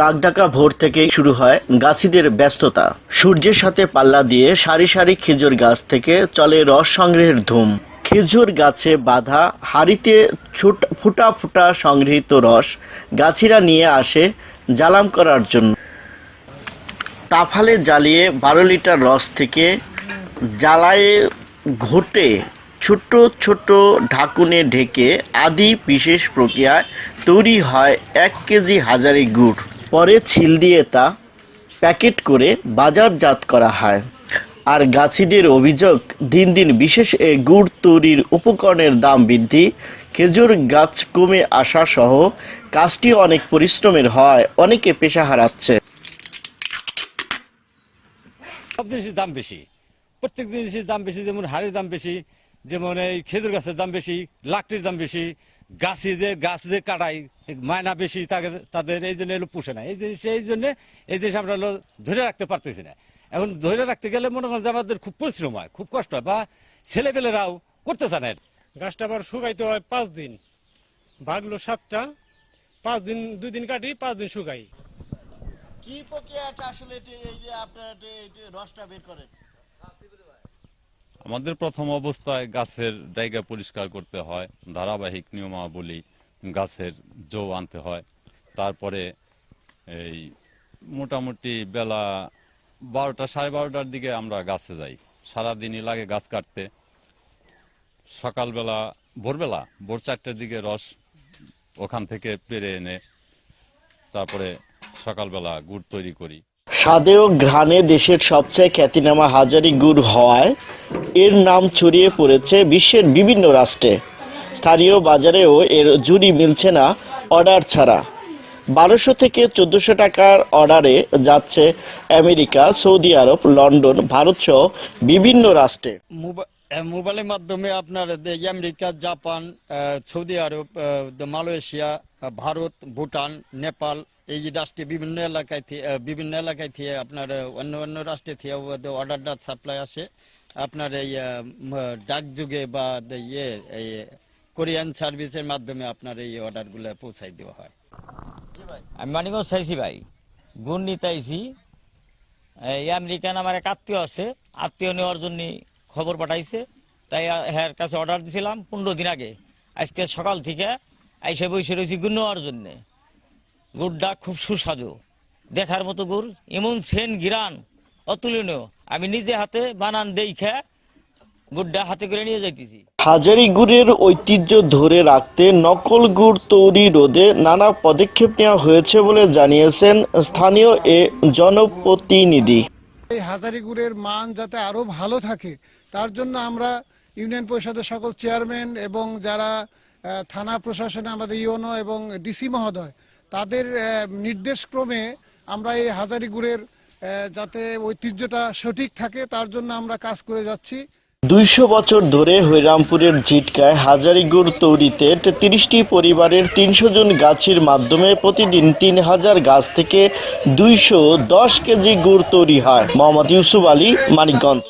কাকডাকা ভোর থেকে শুরু হয় গাছিদের ব্যস্ততা। সূর্যের সাথে পাল্লা দিয়ে সারি সারি খেজুর গাছ থেকে চলে রস সংগ্রহের ধুম। খেজুর গাছে বাঁধা হাড়িতে ছোট, ফুটা ফুটা সংগৃহীত রস গাছিরা নিয়ে আসে জ্বালাম করার জন্য। তাফালে জ্বালিয়ে বারো লিটার রস থেকে জ্বালায়ে ঘটে ছোট ছোট ঢাকুনে ঢেকে আদি বিশেষ প্রক্রিয়ায় তৈরি হয় এক কেজি হাজারি গুড়। পরে ছিল দিয়ে তা প্যাকেট করে বাজারজাত করা হয়। আর গাছিদের অভিযোগ, দিন দিন বিশেষ এ গুড় তৈরির উপকরণের দাম বৃদ্ধি, খেজুর গাছ কমে আসা সহ কাজটি অনেক পরিশ্রমের হয়, অনেকে পেশা হারাচ্ছে। সব জিনিসের দাম বেশি। প্রত্যেক জিনিসের দাম বেশি, যেমন হাড়ের দাম বেশি যেমন এই খেজুর গাছের দাম বেশি লাকড়ির দাম বেশি গাছে যে গাছ যে কাটাই মায়না বেশি তাকে- তাদের এই জন্য এলো পুষে না। এই জিনিস এই জন্য এই জিনিস আমরা ধরে রাখতে পারতেছি না। এখন ধরে রাখতে গেলে মনে করেন যে আমাদের খুব পরিশ্রম হয় খুব কষ্ট হয় বা ছেলেপেলেরাও করতে চায় না গাছটা আবার শুকাইতে হয় পাঁচ দিন। ভাগলো সাতটা পাঁচ দিন দুই দিন কাটি পাঁচ দিন শুকাই। কি প্রক্রিয়াটা আসলে আপনার রসটা বের করেন? আমাদের প্রথম অবস্থায় গাছের জায়গা পরিষ্কার করতে হয়, ধারাবাহিক নিয়মাবলী গাছের জৌ আনতে হয়। তারপরে এই মোটামুটি বেলা বারোটা সাড়ে বারোটার দিকে আমরা গাছে যাই। সারাদিনই লাগে গাছ কাটতে। সকালবেলা, ভোরবেলা, ভোর চারটের দিকে রস ওখান থেকে পেরে এনে তারপরে সকালবেলা গুড় তৈরি করি। স্বাদে ও ঘ্রাণে দেশের সবচেয়ে খ্যাতিনামা হাজারি গুড় হওয়ায় এর নাম ছড়িয়ে পড়েছে বিশ্বের বিভিন্ন রাষ্ট্রে। স্থানীয় বাজারেও এর জুড়ি মিলছে না অর্ডার ছাড়া। বারোশো থেকে চোদ্দশো টাকার অর্ডারে যাচ্ছে America, Saudi Arab, London, Bharat সহ বিভিন্ন রাষ্ট্রে। মোবা- মোবাইলের মাধ্যমে আপনার America, Japan Saudi Arab Malaysia Bharat, Bhutan, Nepal, এই যে রাষ্ট্রে বিভিন্ন এলাকায় বিভিন্ন এলাকায় থেকে আপনার অন্য অন্য রাষ্ট্রে থেকে অর্ডারটা সাপ্লাই আসে। আপনার এই আহ, ম- ডাক যুগে বা ইয়ে এই কোরিয়ান সার্ভিসের মাধ্যমে আপনার এই অর্ডারগুলো পৌঁছাই দেওয়া হয়। আমি মানিকগঞ্জ চাইছি ভাই। গুণ আইছি এই আমেরিকান আমার এক আত্মীয় আছে। আত্মীয় নেওয়ার জন্য খবর পাঠাইছে। তাই হ্যার কাছে অর্ডার দিছিলাম পনেরো দিন আগে। আজকে সকাল থেকে আইসে বসে রয়েছি গুড় নেওয়ার জন্যে। গুড়টা খুব সুস্বাদু। দেখার মতো গুড়। এমন সেন গিরান। অতুলনীয়। আমি নিজে হাতে বানান দেখে গুড়টা হাতে করে নিয়ে যাইতেছি। হাজারি গুড়ের ঐতিহ্য ধরে রাখতে নকল গুড় তৈরি রোধে নানা পদক্ষেপ নেওয়া হয়েছে বলে জানিয়েছেন স্থানীয় এ জনপ্রতিনিধি। এই হাজারি গুড়ের মান যাতে আরও ভালো থাকে তার জন্য আমরা ইউনিয়ন পরিষদের সকল চেয়ারম্যান এবং যারা থানা প্রশাসনে আমাদের ইউনো এবং ডিসি মহোদয় তাদের নির্দেশক্রমে আমরা এই হাজারি গুড়ের যাতে ঐতিহ্যটা সঠিক থাকে, তার জন্য আমরা কাজ করে যাচ্ছি। দুইশো বছর ধরে হরিরামপুরের জিটকায় হাজারি গুড় তৈরিতে তিরিশটি পরিবারের তিনশো জন গাছের মাধ্যমে প্রতিদিন তিন হাজার গাছ থেকে দুইশো দশ কেজি গুড় তৈরি হয়। মোহাম্মদ ইউসুফ আলী, মানিকগঞ্জ।